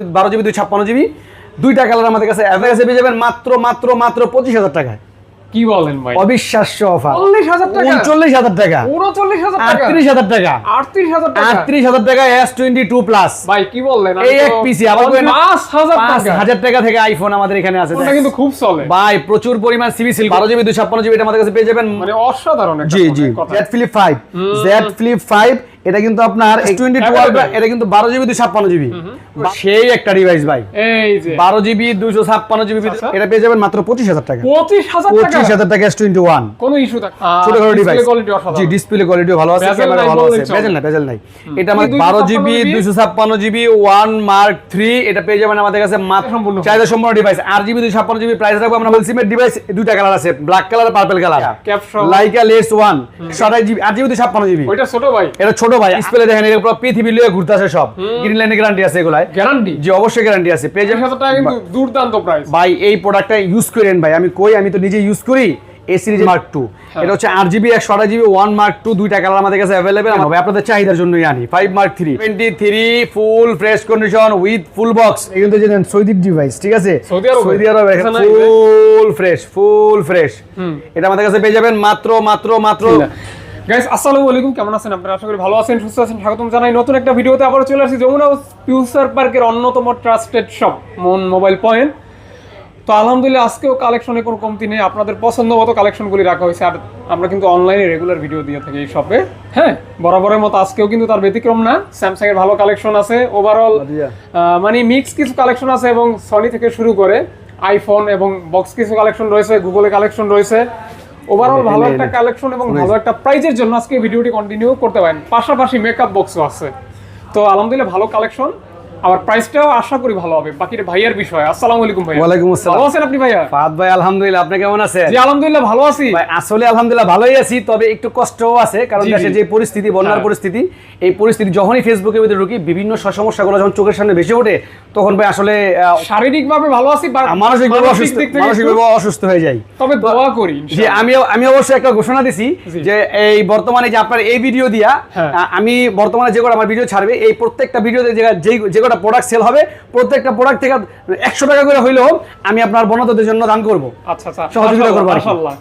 বারো জিবি দুই ছাপ্পান্ন জিবি দুইটা কালার আমাদের কাছে অ্যাভারেজে পেয়ে যাবেন মাত্র মাত্র মাত্র পঁচিশ হাজার টাকায়। কি বলেন ভাই? অবিশ্বাস্য অফার চল্লিশ হাজার টাকা? উনচল্লিশ হাজার টাকা। উনচল্লিশ হাজার টাকা? আটত্রিশ হাজার টাকা। আটত্রিশ হাজার টাকা? আটত্রিশ হাজার টাকা এস টোয়েন্টি টু প্লাস ভাই কি বললেন? এই এক পিসি আবার পাঁচ হাজার পাঁচ হাজার টাকা থেকে আইফোন আমাদের এখানে আছে কিন্তু খুব চলে ভাই প্রচুর পরিমাণ সিবি সিল বারো জিবি দুই ছাপ্পান্ন জিবি এটা আমাদের কাছে পেয়ে যাবেন। মানে অসাধারণ জি জি। Z flip five Z flip five এটা কিন্তু আপনার। এটা কিন্তু বারো জিবি দুই ছাপ্পান্ন জিবি। সেই একটা ডিভাইস ভাই। বারো জিবি দুইশো ছাপ্পান্ন জিবি আচ্ছা। এটা পেয়ে যাবেন মাত্র পঁচিশ হাজার টাকা। পঁচিশ হাজার টাকা? পঁচিশ হাজার টাকা এস টোয়েন্টি ওয়ান কোনো ইস্যু থাকে ছোটখাটো ডিভাইস জি ডিসপ্লে কোয়ালিটি ভালো আছে ক্যামেরা ভালো আছে। বেজেল না বেজেল নাই। এটা 256 বারো জিবি দুইশো ছাপ্পান্ন জিবি ওয়ান মার্ক থ্রি এটা পেয়ে যাবেন আমাদের কাছে মাত্র চাহিদা সম্পূর্ণ ডিভাইস আর জিবি দুইশো ছাপ্পান্ন জিবি প্রাইস রাখব আমরা সিমের ডিভাইস দুইটা কালার আছে। ব্ল্যাক কালার আর purple colour. Leica lens one সাতাশ জিবি আট জিবি দুইশো ছাপ্পান্ন জিবি। ওইটা ছোট ভাই। এটা ছোট ভাই ডিসপ্লে দেখেন এটা পুরো পৃথিবী লিয়ে ঘুরতে আসে সব। গ্রিন লাইনের গ্যারান্টি আছে এগুলাই গ্যারান্টি জি অবশ্যই গ্যারান্টি আছে। পেয়ে পঁচিশ টাকা কিন্তু দুর্দান্ত প্রাইস ভাই এই প্রোডাক্টটা ইউজ করেন ভাই। আমি কই আমি তো নিজে ইউজ করি এ সিরিজ মার্ক টু এটা হচ্ছে আট জিবি একশো আঠাশ জিবি ওয়ান মার্ক টু দুইটা কালার আমাদের কাছে অ্যাভেলেবেল হবে আপনাদের চাহিদার জন্যই আনি। Five mark three twenty three full fresh condition with full box কিন্তু জানেন সৌদির ডিভাইস ঠিক আছে? সৌদি আরবে? সৌদি আরবে ফুল ফ্রেশ ফুল ফ্রেশ এটা আমাদের কাছে পেয়ে যাবেন মাত্র মাত্র মাত্র গাইস আসসালামু আলাইকুম কেমন আছেন আপনারা? আশা করি ভালো আছেন সুস্থ আছেন। স্বাগতম জানাই নতুন একটা ভিডিওতে। আবারও চলে আসছি যমুনা ফিউচার পার্কের অন্যতম trusted shop Mon mobile point তো আলহামদুলিল্লাহ আজকেও কালেকশনে কোনো কমতি নেই। আপনাদের পছন্দ মতো কালেকশনগুলি রাখা হয়েছে। আর আমরা কিন্তু অনলাইনে রেগুলার ভিডিও দিয়ে থাকি এই শপে হ্যাঁ বরাবরের মতো আজকেও কিন্তু তার ব্যতিক্রম না। স্যামসাং এর ভালো কালেকশন আছে। ওভারঅল মানে মিক্স কিছু কালেকশন আছে এবং সনি থেকে শুরু করে আইফোন এবং বক্স কিছু কালেকশন রয়েছে গুগলে কালেকশন রয়েছে। ওভারঅল ভালো একটা কালেকশন এবং ভালো একটা প্রাইজের জন্য আজকে ভিডিওটি কন্টিনিউ করতে পারেন। পাশাপাশি মেকআপ বক্সও আছে। তো আলহামদুলিল্লাহ ভালো কালেকশন আবার প্রাইসটাও আশা করি ভালো হবে। বাকিটা ভাইয়ার বিষয়। আসসালামু আলাইকুম ভাইয়া। ওয়ালাইকুম আসসালাম। ভালো আছেন আপনি ভাইয়া? ফাদ ভাই আলহামদুলিল্লাহ আপনি কেমন আছেন? জি আলহামদুলিল্লাহ ভালো আছি। ভাই আসলে আলহামদুলিল্লাহ ভালোই আছি তবে একটু কষ্টও আছে কারণ জি, জি। যে পরিস্থিতি বন্যার হ্যাঁ। পরিস্থিতি এই পরিস্থিতি যখনই ফেসবুকের ভিতরে ঢুকি বিভিন্ন সমস্যাগুলো যখন চোখের সামনে ভেসে ওঠে তখন ভাই আসলে আহ, শারীরিক ভাবে ভালো আছি মানসিকভাবে মানসিক অসুস্থ মানসিকভাবে অসুস্থ হয়ে যাই। তবে দোয়া করি যে আমি আমি অবশ্যই একটা ঘোষণা দিছি যে এই বর্তমানে যে আপনার এই ভিডিও দিয়া হ্যাঁ। আমি বর্তমানে যে আমার ভিডিও ছাড়বে এই প্রত্যেকটা ভিডিওতে যে যে কটা প্রোডাক্ট সেল হবে প্রত্যেকটা প্রোডাক্ট থেকে একশো টাকা করে হইলেও আমি আপনার বনতদের জন্য দান করব। আচ্ছা আচ্ছা। সহযোগিতা করব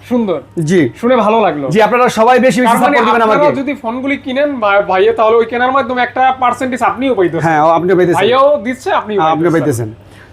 সুন্দর। জি। শুনে ভালো লাগল। জি আপনারা সবাই বেশি মানে সাপোর্ট দিবেন আমাকে। যদি ফোনগুলি কিনেন বা- ভাইয়া তাহলে ওই কেনার মাধ্যমে একটা পার্সেন্টেজ আপনিও পাইতেছেন। হ্যাঁ আপনিও পেতেছেন ভাইয়াও দিচ্ছে আপনি আপনি পাইতেছেন।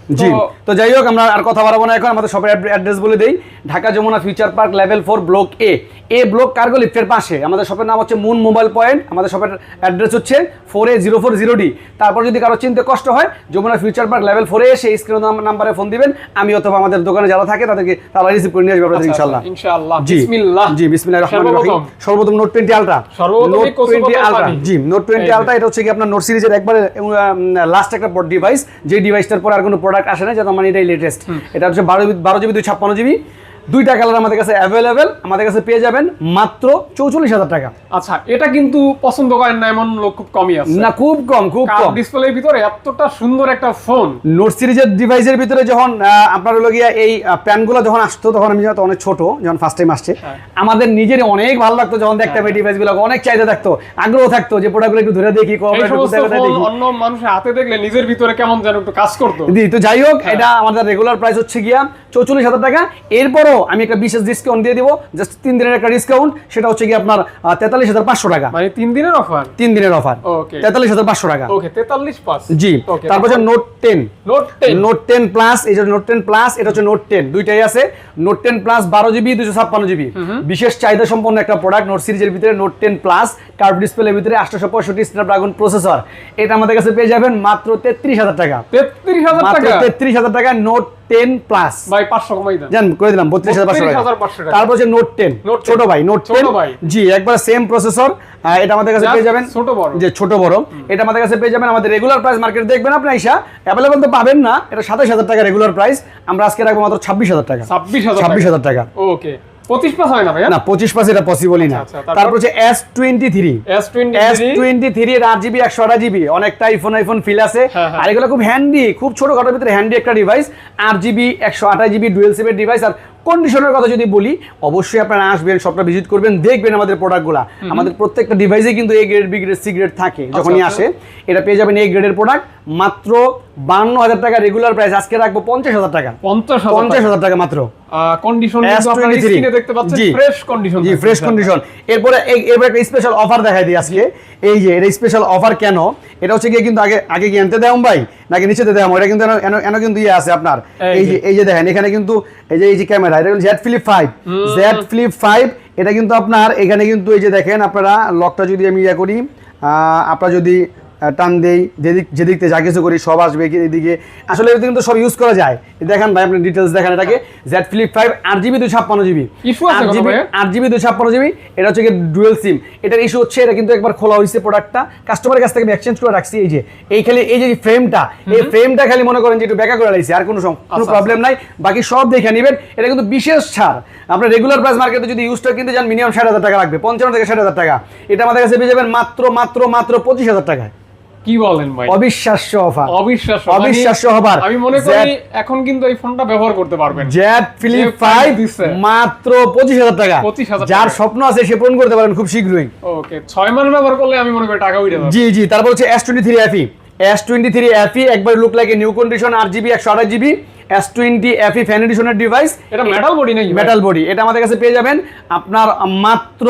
জি। তো- যাই হোক আমরা আর কথা বাড়াবো না এখন। আমাদের শপের অ্যাড্রেস বলে দেই। Dhaka Jamuna future park level four block A A block cargo লিফটের পাশে। আমাদের শপের নাম হচ্ছে মুন মোবাইল পয়েন্ট আমাদের শপের অ্যাড্রেস হচ্ছে four A zero four zero D তারপর যদি কারও চিনতে কষ্ট হয় যমুনা ফিউচার পার্ক লেভেল ফোরে এসে স্ক্রিন নাম্বারে ফোন দিবেন। আমি অথবা আমাদের দোকানে যারা থাকে তাদেরকে তারা রিসিভ করে নিয়ে আসবে আপনাদের ইনশাল্লাহ ইনশাআল্লাহ। জি। বিসমিল্লাহ। জি বিসমিল্লাহির রহমানির রহিম। সর্বপ্রথম। নোট 20 আলট্রা নোট এই কচু 20 আলট্রা জি নোট 20 আলট্রা এটা হচ্ছে কি আপনার নোট সিরিজের একবারে লাস্ট একটা ডিভাইস যে ডিভাইসটার পর আর কোনো প্রোডাক্ট আসে না যেটা মানে এটাই লেটেস্ট এটা হচ্ছে বারো বারো জিবি দুই ছাপ্পান্ন জিবি। দুইটা কালার আমাদের কাছে অ্যাভেলেবেল আমাদের কাছে পেয়ে যাবেন মাত্র চৌচল্লিশ হাজার টাকা। আচ্ছা এটা কিন্তু পছন্দ করেন না এমন লোক খুব কমই আছে। না খুব কম খুব কম। ডিসপ্লের ভিতরে এতটা সুন্দর একটা ফোন নোট সিরিজের ডিভাইসের ভিতরে যখন আপনার হলো গিয়া এই প্যানগুলো যখন আসতো তখন আমি যখন অনেক ছোট যখন ফার্স্ট টাইম আসছে হ্যাঁ। আমাদের নিজেরই অনেক ভালো লাগতো যখন দেখতাম এই ডিভাইসগুলো অনেক চাহিদা থাকতো আগ্রহ থাকতো যে প্রোডাক্টগুলো একটু ধরে দেখি অন্য মানুষের হাতে দেখলে নিজের ভিতরে কেমন যেন একটু কাজ করতো। জি তো যাই হোক হ্যাঁ। এটা আমাদের রেগুলার প্রাইস হচ্ছে গিয়া চৌচল্লিশ হাজার টাকা। এরপরও আমি একটা বিশেষ ডিসকাউন্ট দিয়ে দিব জাস্ট তিন দিনের একটা ডিসকাউন্ট সেটা হচ্ছে গিয়ে আপনার তেতাল্লিশ হাজার পাঁচশো টাকা। মানে তিন দিনের অফার তিন দিনের অফার তেতাল্লিশ হাজার পাঁচশো টাকা। ওকে তেতাল্লিশ পাঁচ। জি তারপর হচ্ছে note ten note ten note ten plus এই যে নোট টেন প্লাস এটা হচ্ছে নোট টেন দুইটাই আছে। নোট টেন প্লাস বারো জিবি দুশো ছাপ্পান্ন জিবি বিশেষ চাহিদা সম্পন্ন একটা প্রোডাক্ট নোট সিরিজের ভিতরে নোট টেন প্লাস কার্ভ ডিসপ্লের ভিতরে আটশো পঁয়ষট্টি স্ন্যাপড্রাগন প্রসেসর এটা আমাদের কাছে পেয়ে যাবেন মাত্র তেত্রিশ হাজার টাকা। তেত্রিশ হাজার টাকা? তেত্রিশ হাজার টাকা নোট টেন প্লাস ভাই পাঁচশো কমাই দেন। জান করে দিলাম বত্রিশ হাজার পাঁচশো টাকা। তারপর হচ্ছে নোট টেন ছোট ভাই নোট টেন জি একবার সেম প্রসেসর এটা আমাদের কাছে পেয়ে যাবেন। ছোট বড়। যে ছোট বড়। এটা আমাদের কাছে পেয়ে যাবেন আমাদের রেগুলার প্রাইস মার্কেট দেখবেন আপনি আইসা অ্যাভেলেবল তো পাবেন না। এটা সাতাশ হাজার টাকা রেগুলার প্রাইস আমরা আজকে রাখব মাত্র ছাব্বিশ হাজার টাকা। ছাব্বিশ হাজার ছাব্বিশ হাজার টাকা। ওকে পঁচিশ পাস হয় না ভাইয়া? না পঁচিশ পাস এটা পসিবলই না। আচ্ছা, আচ্ছা, তারপর? হচ্ছে S twenty three S twenty S twenty three আট জিবি একশো আট জিবি অনেকটা আইফোন আইফোন ফিল আছে। হ্যাঁ, হ্যাঁ। আর এগুলো খুব হ্যান্ডি খুব ছোট খাটোর ভিতরে হ্যান্ডি একটা ডিভাইস আর জিবি একশো আঠাশ জিবি ডুয়েল সিমের ডিভাইস আর কন্ডিশনের কথা যদি বলি অবশ্যই আপনারা আসবেন সবটা ভিজিট করবেন দেখবেন আমাদের প্রোডাক্টগুলো আমাদের প্রত্যেকটা ডিভাইসে কিন্তু A grade B grade C grade থাকে যখনই আচ্ছা। আসে। এটা পেয়ে যাবেন এই গ্রেডের প্রোডাক্ট মাত্র বান্ন হাজার টাকা রেগুলার প্রাইস আজকে রাখব পঞ্চাশ হাজার টাকা। পঞ্চাশ পঞ্চাশ হাজার টাকা মাত্র। কন্ডিশন S23 আপনারা স্ক্রিনে দেখতে পাচ্ছেন ফ্রেশ কন্ডিশন জি ফ্রেশ কন্ডিশন এরপরে এই- একটা স্পেশাল অফার দেখাই দিই আজকে। এই যে এটা স্পেশাল অফার কেন? এটা হচ্ছে গিয়ে কিন্তু আগে আগে কি আনতে দেয় ভাই? নাকি নিচেতে দেয় এটা কিন্তু এনো- এনো- এনো কিন্তু ইয়ে আছে আপনার। এই। যে। এই যে দেখেন এখানে কিন্তু এই যে এই যে ক্যামেরা এটা Z flip five Z flip five এটা কিন্তু আপনার এখানে কিন্তু এই যে দেখেন আপনারা লকটা যদি আমি ইয়ে করি আপনার যদি টান দেই যেদিক যেদিক থেকে যা কিছু করি সব আসবে এদিকে আসলে এটা কিন্তু সব ইউজ করা যায়। দেখেন ভাই আপনি ডিটেলস দেখেন এটাকে। জেড ফ্লিপ ফাইভ আট জিবি দুই ছাপ্পান্ন জিবি আট জিবি? আট জিবি দুই ছাপ্পান্ন জিবি এটা হচ্ছে ডুয়েল সিম এটার ইস্যু হচ্ছে এটা কিন্তু একবার খোলা হয়েছে প্রোডাক্টটা কাস্টমারের কাছ থেকে আমি এক্সচেঞ্জ করে রাখছি এই যে। এই খালি এই যে ফ্রেমটা এই ফ্রেমটা খালি মনে করেন যে একটু বেকা করে রাখছি আর কোনো কোনো আচ্ছা, প্রবলেম নাই। বাকি সব দেখে নেবেন। এটা কিন্তু বিশেষ ছাড়। আপনার রেগুলার প্রাইস মার্কেটে যদি ইউজটা কিনতে যান মিনিমাম ষাট হাজার টাকা লাগবে পঞ্চান্ন থেকে ষাট হাজার টাকা। এটা আমাদের কাছে পেয়ে যাবেন মাত্র মাত্র মাত্র পঁচিশ হাজার টাকায়। কি বলেন ভাই? অবিশ্বাস্য অফার। অবিশ্বাস্য অবিশ্বাস্য আমি- হবার আমি মনে করি এখন কিন্তু এই ফোনটা ব্যবহার করতে পারবেন। জেড ফিলিপ যে ফাইভ মাত্র পঁচিশ হাজার টাকা। 25,000 যার স্বপ্ন আছে সে পূরণ করতে পারেন খুব শীঘ্রই। ওকে মাস ব্যবহার করলে আমি মনে করি টাকা উঠে যাবে। জি জি তারপর হচ্ছে থ্রি এফি একবার লুক লাগে নিউ কন্ডিশন আট জিবি একশো আঠাশ GB S twenty FE fan এডিশনের device এটা মেটাল বডি নাকি মেটাল বডি এটা আমাদের কাছে পেয়ে যাবেন আপনার মাত্র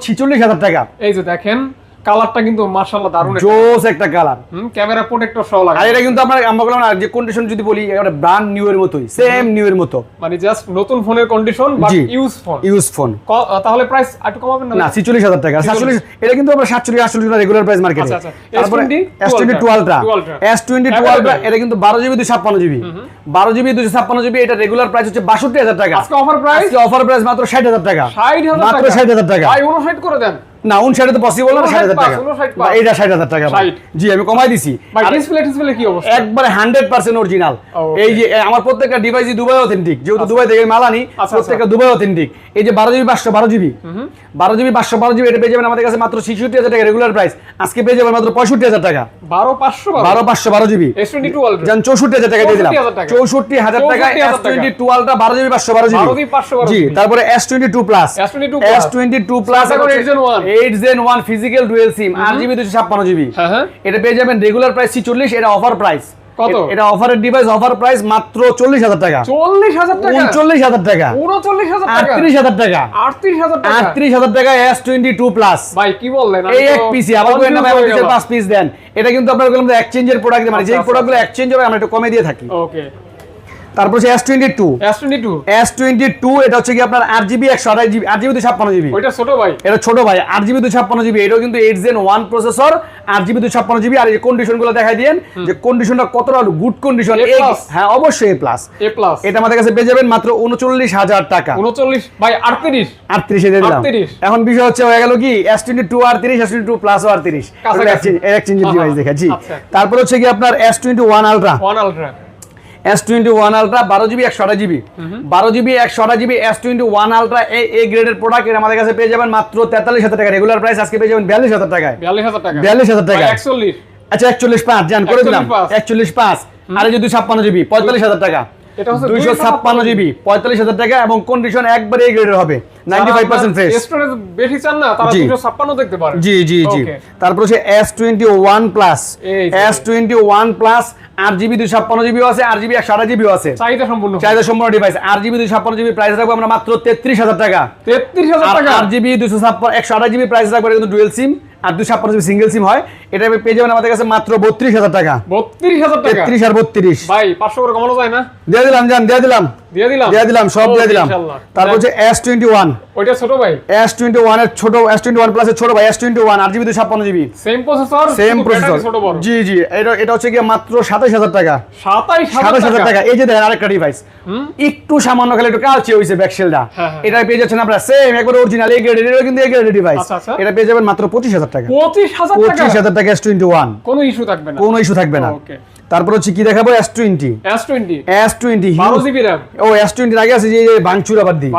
ছিচল্লিশ হাজার টাকা। এই যে দেখেন কালারটা কিন্তু মার্শাল্লাহ দারুণ জোস একটা কালার। হুম ক্যামেরা প্রোটেক্টর সহ লাগে আর এটা কিন্তু আমরা আমরা বললাম না যে কন্ডিশন যদি বলি এটা ব্র্যান্ড নিউ এর মতোই সেম নিউ এর মতো। মানে জাস্ট নতুন ফোনের condition but use phone use phone তাহলে প্রাইস একটু কমাবেন না টাকা। এটা কিন্তু আমরা সাতচল্লিশ আটচল্লিশ রেগুলার প্রাইস মার্কেটে আচ্ছা। তারপরে S20 S twenty two ultra two ultra. S twenty two ultra এটা কিন্তু বারো জিবি দুই ছাপ্পান্ন জিবি বারো জিবি দুই ছাপ্পান্ন জিবি এটা রেগুলার প্রাইস হচ্ছে বাষট্টি হাজার টাকা। আজকে অফার প্রাইস আজকে অফার প্রাইস মাত্র ষাট হাজার টাকা। ষাট হাজার মাত্র টাকা? টাকা। ভাই উনষাট করে দেন। না উনষাটে তো পসিবল না ষাট হাজার টাকা। পাঁচ, 59 এটা ষাট হাজার টাকা জি আমি কমাই দিছি। ডিসপ্লে ডিসপ্লে কি অবস্থা? একবারে হান্ড্রেড পার্সেন্ট অরিজিনাল এই যে আমার প্রত্যেকটা ডিভাইসই দুবাই অথেন্টিক যেহেতু দুবাই থেকে মাল আনি আচ্ছা। প্রত্যেকটা দুবাই অথেন্টিক এই যে বারো জিবি পাঁচশো বারো জিবি। বারো জিবি পাঁচশো বারো জিবি এটা পেয়ে যাবেন আমাদের কাছে মাত্র ছিষট্টি হাজার টাকা রেগুলার প্রাইস আজকে পেয়ে যাবেন মাত্র পঁয়ষট্টি হাজার টাকা। বারো পাঁচশো বারো? পাঁচশো বারো জিবি। টু যান চৌষট্টি হাজার টাকা দিয়ে দিলাম। চৌষট্টি হাজার টাকা। এস টোয়েন্টি টুয়েলভটা বারো জিবি পাঁচশো বারো জিবি। জি তারপরে S twenty two plus S22 S twenty two plus এখন 8 Gen 1 eight gen one physical dual SIM আট জিবি দুশো ছাপ্পান্ন জিবি। হ্যাঁ হ্যাঁ। এটা পেয়ে যাবেন রেগুলার প্রাইস ছিচল্লিশ এটা অফার প্রাইস কত? এটা অফারের ডিভাইস অফার প্রাইস মাত্র চল্লিশ হাজার টাকা। চল্লিশ হাজার টাকা? উনচল্লিশ হাজার টাকা। উনচল্লিশ হাজার টাকা? আটত্রিশ হাজার টাকা। আটত্রিশ হাজার টাকা? আটত্রিশ হাজার টাকা এস টোয়েন্টি টু প্লাস ভাই কি বললেন? এই এক পিসি আবার আমাদের পাঁচ পিস দেন। এটা কিন্তু আপনার বললাম এক্সচেঞ্জের প্রোডাক্ট মানে যে প্রোডাক্টগুলো এক্সচেঞ্জ হবে আমরা একটু কমে দিয়ে থাকি। ওকে তারপর হচ্ছে S twenty two S twenty two S twenty two এটা হচ্ছে কি আপনার আট জিবি একশো আঠাশ জিবি আট জিবি দুই ছাপ্পান্ন জিবি ওইটা ছোট ভাই। এটা ছোট ভাই আট জিবি দুই ছাপ্পান্ন জিবি এটাও কিন্তু এইট জেন ওয়ান প্রসেসর আট জিবি দুই ছাপ্পান্ন জিবি আর এই কন্ডিশনগুলো দেখাই দিয়েন যে কন্ডিশনটা কতটা গুড কন্ডিশন A হ্যাঁ অবশ্যই এ প্লাস এ প্লাস এটা আমাদের কাছে পেয়ে যাবেন মাত্র উনচল্লিশ হাজার টাকা। উনচল্লিশ ভাই আটত্রিশ। আটত্রিশে দিয়ে দিলাম। 38 এখন বিষয় হচ্ছে হয়ে গেল কি এস টোয়েন্টি টু আর তিরিশ এস টোয়েন্টি টু প্লাস ও আর তিরিশ কাছাকাছি। এক্সচেঞ্জের হ্যাঁ, ডিভাইস দেখে জি আচ্ছা। তারপর হচ্ছে কি আপনার S twenty one ultra one ultra S twenty one ultra বারো জিবি একশো আঠাশ জিবি বারো জিবি একশো আঠাশ GB S twenty one ultra A গ্রেডের প্রোডাক্ট এটা আমাদের কাছে পেয়ে যাবেন মাত্র তেতাল্লিশ হাজার টাকা। রেগুলার প্রাইস আজকে পেয়ে যাবেন বিয়াল্লিশ হাজার টাকা বিয়াল্লিশ হাজার টাকা। 42,000 টাকা। একচল্লিশ। আচ্ছা একচল্লিশ পাঁচ জান করে দিলাম। একচল্লিশ পাঁচ। আর যদি ছাপ্পান্ন জিবি পঁয়তাল্লিশ হাজার টাকা। দুইশো ছাপ্পান্ন জিবি পঁয়তাল্লিশ হাজার টাকা এবং কন্ডিশন একবারে এ গ্রেডের হবে। Ninety five percent fresh storage বেশি চান না তারা জি। দুশো ছাপ্পান্ন দেখতে পারে জি জি জি। তারপর হচ্ছে এস টোয়েন্টি ওয়ান প্লাস এই যে। এস টোয়েন্টি ওয়ান প্লাস আট জিবি দুই ছাপ্পান্ন জিবিও আছে আট জিবি একশো আঠাশ জিবিও আছে। চাহিদা সম্পূর্ণ। চাহিদা সম্পূর্ণ ডিভাইস আট জিবি দুই ছাপ্পান্ন জিবি প্রাইস রাখব আমরা মাত্র তেত্রিশ হাজার টাকা। তেত্রিশ হাজার আর টাকা আট জিবি দুশো ছাপ্পান্ন একশো আঠাশ জিবি প্রাইস রাখব কিন্তু ডুয়েল সিম আর দুশো জিবি সিঙ্গেল সিম হয়। এটা পেয়ে যাবেন আমাদের কাছে মাত্র বত্রিশ হাজার টাকা। বত্রিশ হাজার টাকা? তেত্রিশ আর বত্রিশ। ভাই পাঁচশো করে কমানো যায় না? দিয়ে দিলাম জান দিয়ে দিলাম। দিয়ে দিলাম? দিয়ে দিলাম সব দিয়ে দিলাম। তারপর হচ্ছে এস টোয়েন্টি ওয়ান ওইটা ছোট ভাই? এস টোয়েন্টি ওয়ানের ছোট এস টোয়েন্টি ওয়ান প্লাসের ছোট ভাই এস টোয়েন্টি ওয়ান আট জিবি দুই ছাপ্পান্ন GB. Same processor same processor ছোট বড়। জি জি এটা এটা হচ্ছে গিয়ে মাত্র সাতাশ হাজার টাকা। সাতাইশ সাতাশ হাজার হাজার টাকা? টাকা। এই যে দেখেন আরেকটা ডিভাইস একটু সামান্য খালি একটু কালচে ব্যাকসেলটা হ্যাঁ, হ্যাঁ। এটা পেয়ে যাচ্ছেন আপনারা। সেম একবার অরিজিনাল এই গ্রেডের এটা কিন্তু এই গ্রেডের ডিভাইস। এটা পেয়ে যাবেন মাত্র পঁচিশ হাজার টাকা। পঁচিশ হাজার টাকা? পঁচিশ হাজার টাকা এস টোয়েন্টি ওয়ান কোনো ইস্যু থাকবে না। কোনো ইস্যু থাকবে না। ওকে। তারপর হচ্ছে কি দেখাবো? S twenty S twenty S twenty ও এস টোয়েন্টির আগে আছে যে ভাঙচুর আবার দিই।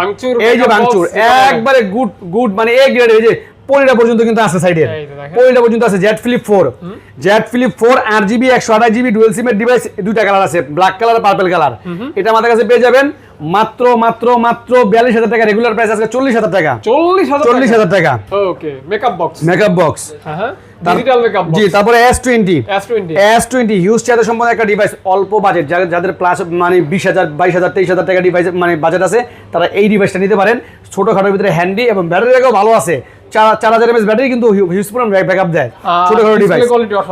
এই যে ভাঙচুর। একবারে গুড গুড মানে এ গ্রেড এই যে পনেরোটা পর্যন্ত কিন্তু আছে দেখেন। পনেরোটা পর্যন্ত আছে Z flip four Z flip four আট জিবি একশো আঠাশ জিবি ডুয়েল সিমের ডিভাইস দুইটা কালার আছে ব্ল্যাক কালার পার্পেল কালার এটা আমাদের কাছে পেয়ে যাবেন মাত্র মাত্র মাত্র বিয়াল্লিশ হাজার টাকা। রেগুলার প্রাইস আজকে চল্লিশ হাজার টাকা। চল্লিশ চল্লিশ হাজার টাকা। Okay makeup box makeup box digital জি তারপরে S twenty S twenty huge charger একটা ডিভাইস অল্প বাজেট যাদের যাদের প্লাস মানে বিশ হাজার বাইশ হাজার তেইশ হাজার টাকা ডিভাইস মানে বাজেট আছে তারা এই ডিভাইসটা নিতে পারেন। ছোটোখাটোর ভিতরে হ্যান্ডি এবং ব্যাটারি ভালো আছে। চার হাজার এমএস ব্যাটারি কিন্তু হিউজ পরিমাণ ব্যাকআপ দেয়। ডিভাইস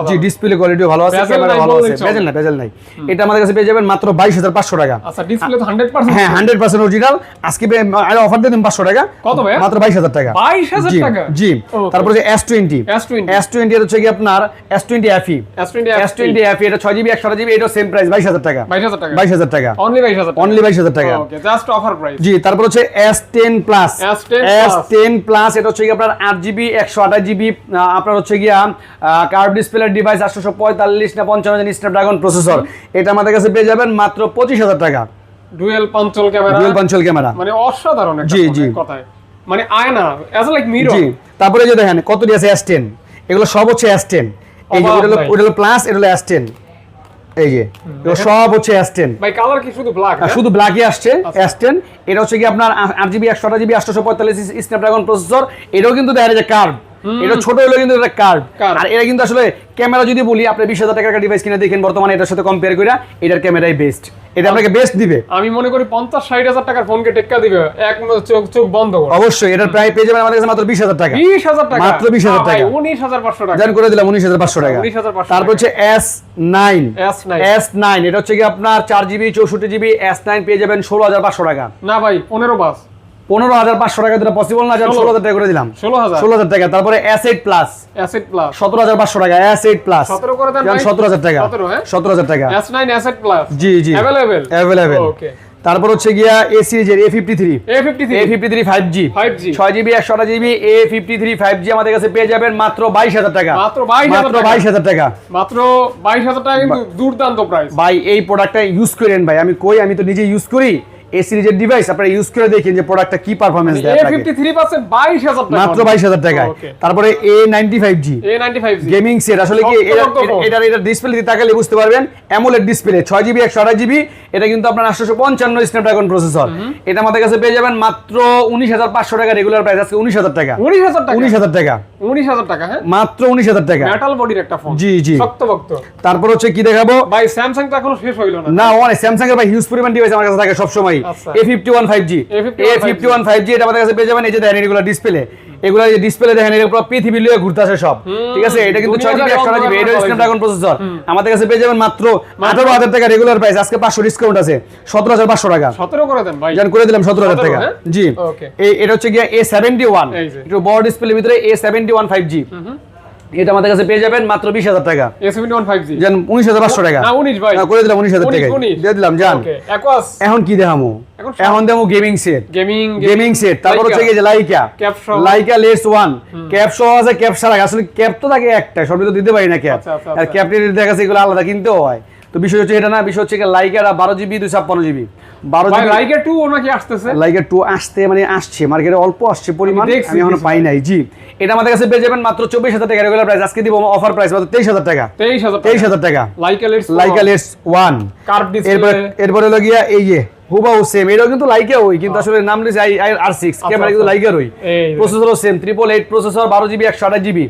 জি ডিসপ্লে কোয়ালিটিও ভালো আছে ক্যামেরা ভালো আছে। বেজেল না বেজেল নাই। এটা আমাদের কাছে পেয়ে যাবেন মাত্র বাইশ হাজার পাঁচশো টাকা। আচ্ছা ডিসপ্লে তো হান্ড্রেড পার্সেন্ট হ্যাঁ হান্ড্রেড পার্সেন্ট অরিজিনাল আজকে অফার দিয়ে দিন পাঁচশো টাকা। কত? মাত্র টাকা। 22,000 টাকা? জি। তারপরে যে এস টোয়েন্টি S20 এস হচ্ছে কি আপনার? S twenty FE S twenty F এটা ছয় জিবি একশো জিবি এটা সেম প্রাইস বাইশ হাজার টাকা। বাইশ হাজার টাকা। বাইশ হাজার টাকা। অনলি টাকা। ওকে জাস্ট অফার প্রাইস জি তারপর হচ্ছে S ten plus S10 S plus। Ten plus এটা হচ্ছে কি আপনার আট জিবি একশো আঠাশ জিবি আপনার হচ্ছে গিয়া কার্ভ ডিসপ্লে ডিভাইস আটশোশো পঁয়তাল্লিশ না পঞ্চান্ন স্ন্যাপড্রাগন প্রসেসর এটা আমাদের কাছে পেয়ে যাবেন মাত্র পঁচিশ হাজার টাকা। Dual punch hole camera dual punch hole camera মানে অসাধারণ জি, জি। কথায়। মানে আয়না অ্যাজ লাইক মিরর জি। তারপরে যে দেখেন কত আছে এস টেন এগুলো সব হচ্ছে এস টেন এই যে ওটা হলো প্লাস এটা হলো এস টেন এই যে সব হচ্ছে এস টেন ভাই কালার কি শুধু ব্ল্যাক শুধু ব্ল্যাকই আসছে এস টেন এটা হচ্ছে কি আপনার আট জিবি একশো জিবি আটশো পঁয়তাল্লিশ স্ন্যাপড্রাগন প্রসেসর এটাও কিন্তু দেখা যায় যে কার্ভ এটা ছোট হলো কিন্তু এটা Curve। আর এটা কিন্তু আসলে ক্যামেরা যদি বলি আপনি বিশ হাজার টাকার ডিভাইস কিনে দেখেন বর্তমানে এটার সাথে কম্পেয়ার করে এটার ক্যামেরাই বেস্ট এটা আপনাকে বেস্ট দিবে। আমি মনে করি পঞ্চাশ ষাট হাজার টাকার ফোনকে টেক্কা দিবে। এক চোখ চোখ বন্ধ করে। অবশ্যই এটার প্রায় পেয়ে যাবেন আমাদের কাছে মাত্র বিশ হাজার টাকা। বিশ হাজার টাকা? মাত্র 20,000 টাকা। উনিশ হাজার পাঁচশো টাকা। জান করে দিলাম উনিশ হাজার পাঁচশো টাকা। 19,500 তারপর হচ্ছে S nine S9 S nine এটা হচ্ছে কি আপনার চার জিবি চৌষট্টি জিবি এস নাইন পেয়ে যাবেন ষোলো হাজার পাঁচশো টাকা। না ভাই পনেরো বাস। পনেরো হাজার পাঁচশো টাকা যেটা পসিবল না ষোলো। ষোলো হাজার টাকা করে দিলাম। ষোলো হাজার। ষোলো হাজার টাকা তারপরে এস প্লাস অ্যাসেট প্লাস সতেরো হাজার পাঁচশো টাকা এস প্লাস 17 করে দেন ভাই। সতেরো হাজার টাকা। 17? সতেরো হাজার টাকা। অ্যাসেট প্লাস জি জি। অ্যাভেলেবেল অ্যাভেলেবেল ওকে তারপর হচ্ছে গিয়া এ সিরিজের A fifty three A fifty A fifty three five G 5G ছয় জিবি একশো GB A fifty three five G আমাদের কাছে পেয়ে যাবেন মাত্র বাইশ হাজার টাকা। মাত্র 22,000 মাত্র টাকা। বাইশ হাজার টাকা। মাত্র বাইশ হাজার টাকা কিন্তু দুর্দান্ত প্রাইস ভাই এই প্রোডাক্টটা ইউজ করেন ভাই। আমি কই আমি তো নিজে ইউজ করি। এই সিরিজের ডিভাইস আপনারা ইউজ করে দেখেন যে প্রোডাক্টটা কি পারফরমেন্স দেয় আপনাকে। টাকা। মাত্র টাকায় তারপরে এ এ গেমিং সেট আসলে কি এটা- এটা- ডিসপ্লে তাকালে বুঝতে পারবেন অ্যামোলেড ডিসপ্লে ছয় জিবি একশো আঠাশ জিবি এটা কিন্তু আপনার আটশোশো পঞ্চান্ন স্ন্যাপড্রাগন প্রসেসর এটা আমাদের কাছে পেয়ে যাবেন মাত্র উনিশ হাজার পাঁচশো টাকা রেগুলার প্রাইস আজকে উনিশ হাজার টাকা। উনিশ হাজার টাকা? উনিশ হাজার টাকা। উনিশ হাজার টাকা হ্যাঁ? মাত্র উনিশ হাজার টাকা। মেটাল বডির একটা ফোন জি, জি। তারপর হচ্ছে কি দেখাবো? ভাই স্যামসাং তো এখনও শেষ হইল না। না অনেক স্যামসাং এর ভাই হিউজ পরিমাণ ডিভাইস আমার কাছে থাকে সবসময়। আচ্ছা। A fifty one five G A fifty one five G এটা আমাদের কাছে পেয়ে যাবেন এই যে দেখেন এগুলো ডিসপ্লে এগুলো যে ডিসপ্লে দেখেন এগুলো পুরো পৃথিবী লিয়ে ঘুরতে আসে সব। ঠিক আছে? এটা কিন্তু ছয় জিবি একশো জিবি এটা স্ন্যাপড্রাগন প্রসেসর আমাদের কাছে পেয়ে যাবেন মাত্র আঠারো হাজার টাকা রেগুলার প্রাইস আজকে পাঁচশো ডিসকাউন্ট আছে সতেরো হাজার পাঁচশো টাকা। সতেরো করে দেন ভাই। জান করে দিলাম সতেরো হাজার টাকা। হ্যাঁ? জি। এই এটা হচ্ছে গিয়ে এ সেভেন্টি ওয়ান একটু বড় ডিসপ্লে ভিতরে A seventy one five G এটা আমাদের কাছে পেয়ে যাবেন মাত্র বিশ হাজার টাকা। A seventy one five G জান উনিশ হাজার পাঁচশো টাকা। না উনিশ ভাই। না, করে দিলাম উনিশ হাজার টাকা দিয়ে দিলাম জান। এখন কি দেখামো? এখন দেখামো gaming set gaming gaming set তারপর হচ্ছে লাইকা লেস ওয়ান ক্যাপ সহ আছে ক্যাপ সারা আসলে ক্যাপ তো থাকে একটা সব তো দিতে পারি না ক্যাপ আচ্ছা, আচ্ছা, আর আচ্ছা। ক্যাপ দেখা এগুলো আলাদা কিনতেও হয়। তো বিষয় হচ্ছে এটা না বিষয় হচ্ছে লাইকার বারো জিবি দুই ছাপ্পান্ন জিবি। বারো জিবি লাইকের টু নাকি আসতেছে। লাইকার টু আসতে মানে আসছে মার্কেটে অল্প আসছে পরিমাণ আমি এখনও পাই নাই জি। এটা আমাদের কাছে পেয়ে যাবেন মাত্র চব্বিশ হাজার টাকা রেগুলার প্রাইস আজকে দিব অফার প্রাইস মাত্র তেইশ হাজার টাকা। তেইশ হাজার তেইশ হাজার টাকা। Laika let's Laika lens one এরপরে এরপরে হলো গিয়া এই যে হুবাহু সেম এটাও কিন্তু লাইকা ওই কিন্তু আসলে নাম লিখছে আই আর সিক্স ক্যামেরা কিন্তু আচ্ছা। লাইকার ওই। এই যে। প্রসেসরও সেম ট্রিপল এইট প্রসেসর বারো জিবি একশো আঠাশ জিবি।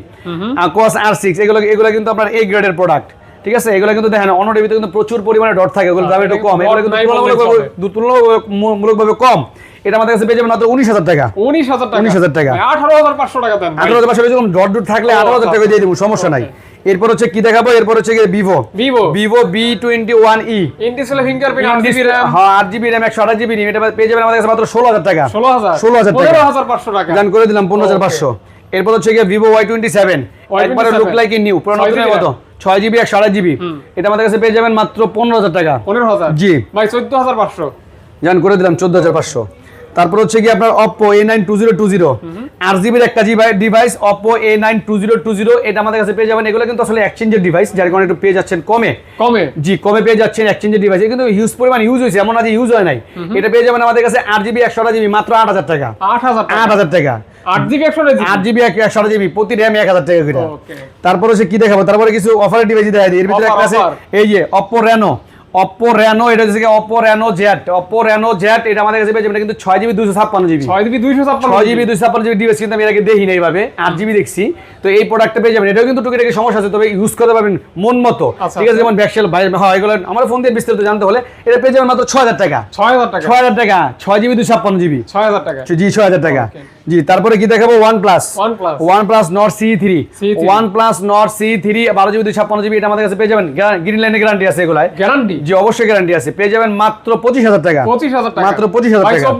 কোয়াস আর সিক্স এগুলো এগুলো কিন্তু আপনার এই গ্রেডের প্রোডাক্ট ঠিক আছে? এগুলো কিন্তু দেখেন অন্য টিভিতে কিন্তু প্রচুর পরিমাণে ডট থাকে ওগুলো দাম একটু কম। এগুলো কিন্তু তুলনামূলকভাবে কম। এটা আমাদের কাছে পেয়ে যাবেন মাত্র উনিশ হাজার টাকা। উনিশ হাজার টাকা। 19,000 টাকা। আঠারো হাজার পাঁচশো টাকা আঠারো হাজার পাঁচশো যেরকম ডট ডট থাকলে আঠারো হাজার টাকা আচ্ছা। দিয়ে দেবো সমস্যা নাই। এরপর হচ্ছে কি দেখাবো? এরপর হচ্ছে Vivo Vivo Vivo V twenty one E in display fingerprint আট জিবি র্যাম হ্যাঁ আট জিবি র্যাম একশো আঠাশ জিবি র্যাম এটা পেয়ে যাবেন আমাদের কাছে মাত্র ষোলো হাজার টাকা। ষোলো হাজার। 16,000 টাকা। পনেরো হাজার পাঁচশো টাকা। দান করে দিলাম পনেরো হাজার পাঁচশো। এরপর হচ্ছে গিয়ে ভিভো ওয়াই টোয়েন্টি সেভেন একবারে লুক লাইক নিউ পুরো ছয় জিবি একশো সাড়ে জিবি এটা আমাদের কাছে পেয়ে যাবেন মাত্র পনেরো হাজার টাকা। পনেরো হাজার? জি। ভাই চোদ্দ হাজার পাঁচশো। জান করে দিলাম চোদ্দ হাজার পাঁচশো। তারপর হচ্ছে কি আপনার Oppo A nine two zero two zero আট জিবির একটা device Oppo A nine two zero two zero এটা আমাদের কাছে পেয়ে যাবেন। এগুলো কিন্তু আসলে এক্সচেঞ্জের ডিভাইস যার কারণে একটু পেয়ে যাচ্ছেন কমে। কমে? জি কমে পেয়ে যাচ্ছেন এক্সচেঞ্জের ডিভাইস কিন্তু হিউজ পরিমাণ ইউজ হয়েছে এমন যে ইউজ হয় নাই। এটা পেয়ে যাবেন আমাদের কাছে আট জিবি একশো জিবি মাত্র আট হাজার টাকা। আট হাজার আট হাজার টাকা। আট জিবি একশো আট জিবি একশো আট জিবি প্রতি র্যাম এক হাজার টাকা করে। তারপরে হচ্ছে কি দেখাবো? তারপরে কিছু অফারের ডিভাইস দেখা দিই এর ভিতরে একটা আছে এই যে অপো রেনো অপো রেনো এটা হচ্ছে Oppo Reno Z Oppo Reno Z এটা আমাদের কাছে পেয়েছে কিন্তু ছয় জিবি দুশো ছাপ্পান্ন জিবি ছয় জিবি দুইশো ছাপ্পান্ন ছয় জিবি দুশো ছাপ্পান্ন জিবি ডিভাইস কিন্তু আমি দেখি না এইভাবে আট জিবি দেখছি। তো এই প্রোডাক্টটা পেয়ে যাবেন। এটাও কিন্তু টুকিটাকি সমস্যা আছে তবে ইউজ করতে পারবেন মন মতো। আচ্ছা, ঠিক আছে যেমন ব্যাকসেল ভাই হয় এগুলো আমার ফোন দিয়ে বিস্তারিত জানতে হলে এটা পেয়ে যাবেন মাত্র ছয় হাজার টাকা। ছয় হাজার টাকা। ছয় হাজার টাকা ছয় জিবি দুশো ছাপ্পান্ন জিবি ছয় হাজার টাকা। জি ছয় হাজার টাকা. জি তারপরে কি দেখাবো? One plus. One plus Nord C three C3 one plus Nord C three বারো জিবি ছাপ্পান্ন জিবি এটা আমাদের কাছে পেয়ে যাবেন। গ্রিন লাইনের গ্যারান্টি আছে এগুলাই গ্যারান্টি জি অবশ্যই গ্যারান্টি আছে। পেয়ে যাবেন মাত্র পঁচিশ হাজার টাকা। পঁচিশ হাজার টাকা। মাত্র 25,000 ভাই, টাকা।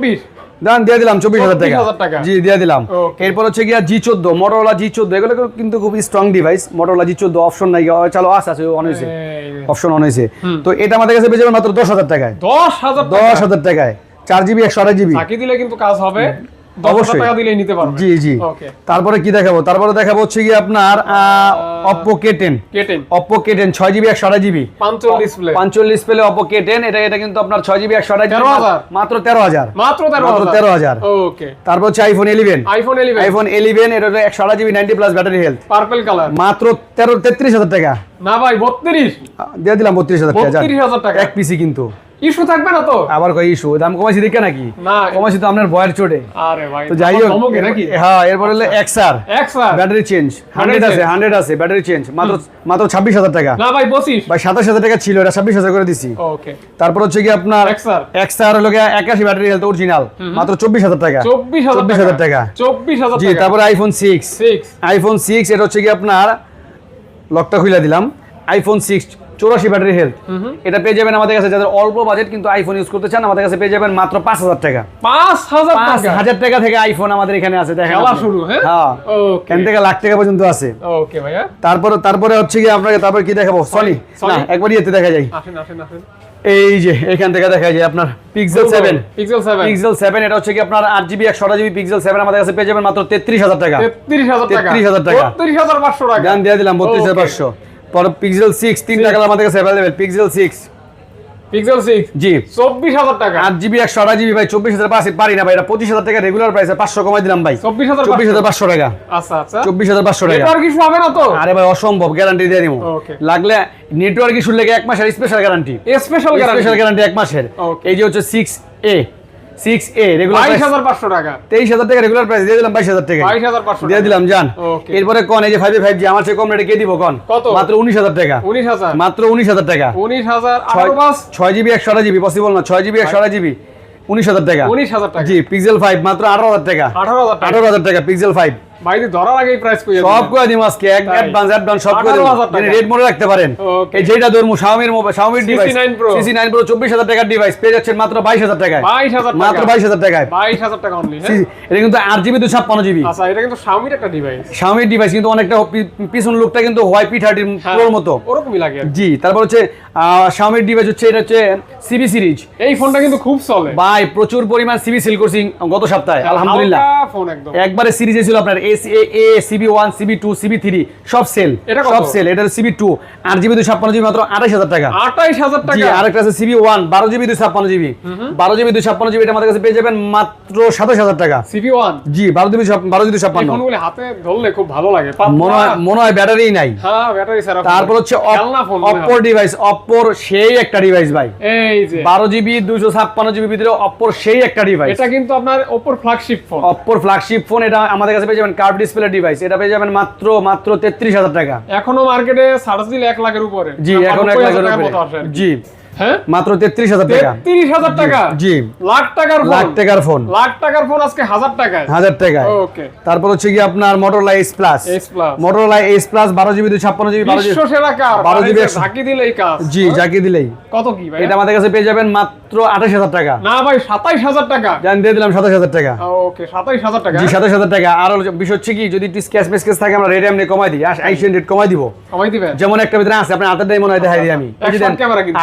দাম দিয়ে দিলাম চব্বিশ হাজার টাকা। 24,000 টাকা। জি দিয়ে দিলাম। এরপর হচ্ছে গিয়া জি চোদ্দ মোটরোলা জি চোদ্দ এগুলো কিন্তু খুব স্ট্রং ডিভাইস মোটরোলা জি চোদ্দ অপশন নাই চালো আছে আছে অন হয়েছে। অপশন অন হয়েছে। তো এটা আমাদের কাছে পেয়ে যাবেন মাত্র দশ হাজার টাকায়। দশ হাজার দশ হাজার টাকায়। চার জিবি একশো আড়াই জিবি। দিলে কিন্তু কাজ হবে। হাজার অবশ্যই। টাকা দিলেই নিতে পারবে জি জি। তারপরে কি দেখাবো? তারপরে দেখাবো হচ্ছে আপনার ডিসপ্লে এটা এটা কিন্তু আপনার একশো 13,000 মাত্র তেরো হাজার। মাত্র তেরো মাত্র তেরো হাজার। ওকে তারপর হচ্ছে iPhone eleven iPhone eleven iPhone eleven এটা হলো একশো আড়াই GB ninety plus battery health purple colour মাত্র তেরো তেত্রিশ হাজার টাকা। না ভাই বত্রিশ। আহ, দিয়ে দিলাম বত্রিশ হাজার টাকা যান। বত্রিশ হাজার টাকা। এক পিসি কিন্তু। ইস্যু থাকবে না তো? আবার কয় ইস্যু দাম কমাইছি দেখে নাকি? না। কমাইছি তো আপনার বয়ের চোটে। আরে ভাই তো যাই হোক হ্যাঁ এরপর হলো এক্সআর এক স্যার ব্যাটারি চেঞ্জ হান্ড্রেড আছে change। হান্ড্রেড আছে ব্যাটারি চেঞ্জ মাত্র মাত্র ছাব্বিশ হাজার টাকা। না ভাই পঁচিশ। ভাই সাতাশ হাজার টাকা ছিল এটা ছাব্বিশ হাজার করে দিছি। ওকে তারপর হচ্ছে কি আপনার XR এক্সআর হলো গিয়ে একাশি ব্যাটারি হেলথ অরিজিনাল মাত্র চব্বিশ হাজার টাকা। চব্বিশ হাজার চব্বিশ হাজার টাকা। জি টাকা। তারপরে iPhone six six iPhone six এটা হচ্ছে কি আপনার লকটা খুলে দিলাম। আইফোন সিক্স চৌরাশি ব্যাটারি হেলথ। এটা পেয়ে যাবেন আমাদের কাছে যাদের অল্প বাজেট কিন্তু আইফোন ইউজ করতে চান আমাদের কাছে পেয়ে যাবেন মাত্র পাঁচ হাজার টাকা। পাঁচ হাজার পাঁচ টাকা? থেকে আইফোন আমাদের এখানে আছে দেখেন শুরু হ্যাঁ? হ্যাঁ। এখান থেকে লাখ টাকা পর্যন্ত আছে। ওকে ভাইয়া। তারপরে তারপরে হচ্ছে কি আপনাকে তারপর কি দেখাবো? না একবার ইয়েতে দেখা যায় এই যে এখান থেকে দেখা যায় আপনার Pixel seven Pixel seven Pixel seven এটা হচ্ছে কি আপনার আট জিবি একশো জিবি পিক্সেল সেভেন আমাদের কাছে পেয়ে যাবেন মাত্র তেত্রিশ হাজার টাকা। তেত্রিশ হাজার টাকা। 33,000 টাকা। বত্রিশ হাজার পাঁচশো টাকা। গান দিয়ে দিলাম বত্রিশ হাজার Okay. পাঁচশো। পর পিক্সেল সিক্স তিনটা Six। কালার আমাদের কাছে available Pixel six Pixel six জি। চব্বিশ হাজার টাকা। আট জিবি একশো আড়াই জিবি ভাই চব্বিশ হাজার পাঁচে পারি না ভাই এটা পঁচিশ হাজার টাকা রেগুলার প্রাইস পাঁচশো কমাই দিলাম ভাই। চব্বিশ হাজার চব্বিশ হাজার পাঁচশো টাকা। আচ্ছা আচ্ছা। চব্বিশ হাজার পাঁচশো টাকা। নেটওয়ার্ক ইস্যু হবে না তো? আরে ভাই অসম্ভব গ্যারান্টি দিয়ে দিব। Okay. লাগলে নেটওয়ার্ক ইস্যুর লেগে এক মাসের special guarantee special special guarantee এক মাসের। এই যে হচ্ছে six A six A regular বাইশ হাজার পাঁচশো টাকা। তেইশ হাজার টাকা রেগুলার প্রাইস দিয়ে দিলাম বাইশ হাজার টাকা। বাইশ হাজার পাঁচশো দিয়ে দিলাম জান। এরপরে কন এই যে ফাইভ ফাইভ জি আমার চেয়ে কম রেটে কে দিব কন? কত? মাত্র উনিশ হাজার টাকা। উনিশ হাজার। মাত্র উনিশ হাজার টাকা। উনিশ হাজার ছয়- জিবি একশো জিবি পসিবল না। ছয় জিবি একশো জিবি উনিশ হাজার টাকা। উনিশ হাজার টাকা। জি পিক্সেল ফাইভ মাত্র আঠারো হাজার টাকা। আঠারো হাজার টাকা। আঠারো হাজার টাকা পিক্সেল ফাইভ তুই ধরার আগেই প্রাইস কই সব দিম আজকে এক অ্যাডভান্স অ্যাডভান্স সব করে 18,000 টাকা। রেড মোডে রাখতে পারেন। এই যেটা ধরমু Xiaomi mobile Xiaomi CC9 device Pro। CC9 Pro 24000 টাকার ডিভাইস পেয়ে যাচ্ছেন মাত্র 22000 টাকায়। বাইশ হাজার টাকা। মাত্র 22000 টাকায়। বাইশ হাজার টাকা অনলি হ্যাঁ? এটা কিন্তু 8GB 256 জিবি আচ্ছা এটা কিন্তু Xiaomi-র একটা ডিভাইস Xiaomi ডিভাইস কিন্তু অনেকটা পিছন লুকটা কিন্তু হোয়াই পি থার্টি হ্যাঁ। মতো। ওরকমই লাগে জি তারপর হচ্ছে Xiaomi ডিভাইস হচ্ছে এটা হচ্ছে সিবি সিরিজ এই ফোনটা কিন্তু খুব চলে ভাই প্রচুর পরিমাণ সিবি সেল করছি গত সপ্তাহে আলহামদুলিল্লাহ। ফোন একদম। একবারে সিরিজে ছিল আপনার এ এ CB one CB two CB three সব সেল সব সেল এটা সিবি টু আট জিবি দুই ছাপ্পান্ন জিবি মাত্র আড়াইশ হাজার টাকা। আঠাইশ হাজার টাকা? আরেকটা আছে সিবি ওয়ান বারো জিবি দুই ছাপ্পান্ন জিবি বারো জিবি দুই ছাপ্পান্ন জিবি এটা আমাদের কাছে পেয়ে যাবেন মাত্র সাতাশ হাজার টাকা। সিপি ওয়ান জি বারো জিবি বারো জিবি ছাপ্পান্ন। হাতে ধরলে খুব ভালো লাগে মনে হয় মনে হয় ব্যাটারি নাই। হ্যাঁ ব্যাটারি তারপর হচ্ছে। অপ্পোর ডিভাইস অপ্পোর সেই একটা ডিভাইস ভাই। এই যে। বারো জিবি দুইশো ছাপ্পান্ন জিবি ভিতরে অপ্পোর সেই একটা ডিভাইস এটা কিন্তু আপনার ওপর ফ্ল্যাগশিপ ফোন অপ্পোর ফ্ল্যাগশিপ ফোন এটা আমাদের কাছে পেয়ে যাবেন কার্ভ ডিসপ্লে ডিভাইস এটা পেয়ে যাবেন মাত্র মাত্র তেত্রিশ হাজার টাকা। এখনও মার্কেটে সার্চ দিলে এক লাখের উপরে। জি এখন এক 90,000 লাখের উপরে। জি। হ্যাঁ? মাত্র তেত্রিশ হাজার টাকা। তেত্রিশ হাজার টাকা? জি। লাখ টাকার ফোন? লাখ টাকার ফোন। লাখ টাকার ফোন আজকে হাজার টাকায়? হাজার টাকায়। ওকে। তারপর হচ্ছে কি আপনার এস প্লাস বারো জিবি দুই ছাপ্পান্ন জিবি বারো বিশ্ব জিবি সেরা কার 12 GB ঝাঁকি দিলেই কাজ জি হ্যাঁ? যাকে দিলেই। কত কি ভাই? এটা আমাদের কাছে পেয়ে যাবেন মাত্র আঠাশ হাজার টাকা। না ভাই সাতাইশ হাজার টাকা। জান দিয়ে দিলাম সাতাশ হাজার টাকা। ওকে সাতাইশ হাজার টাকা। জি সাতাশ হাজার টাকা। আর বিষয় হচ্ছে কি যদি একটু স্ক্যাচ মেসকেস থাকে আমরা রেট এমনি কমাই দিই। আইসিএন রেট কমাই দিব। কমাই দিবেন? যেমন একটা ভিতরে আছে আপনার হাতের মনে হয় দেখাই দিই আমি।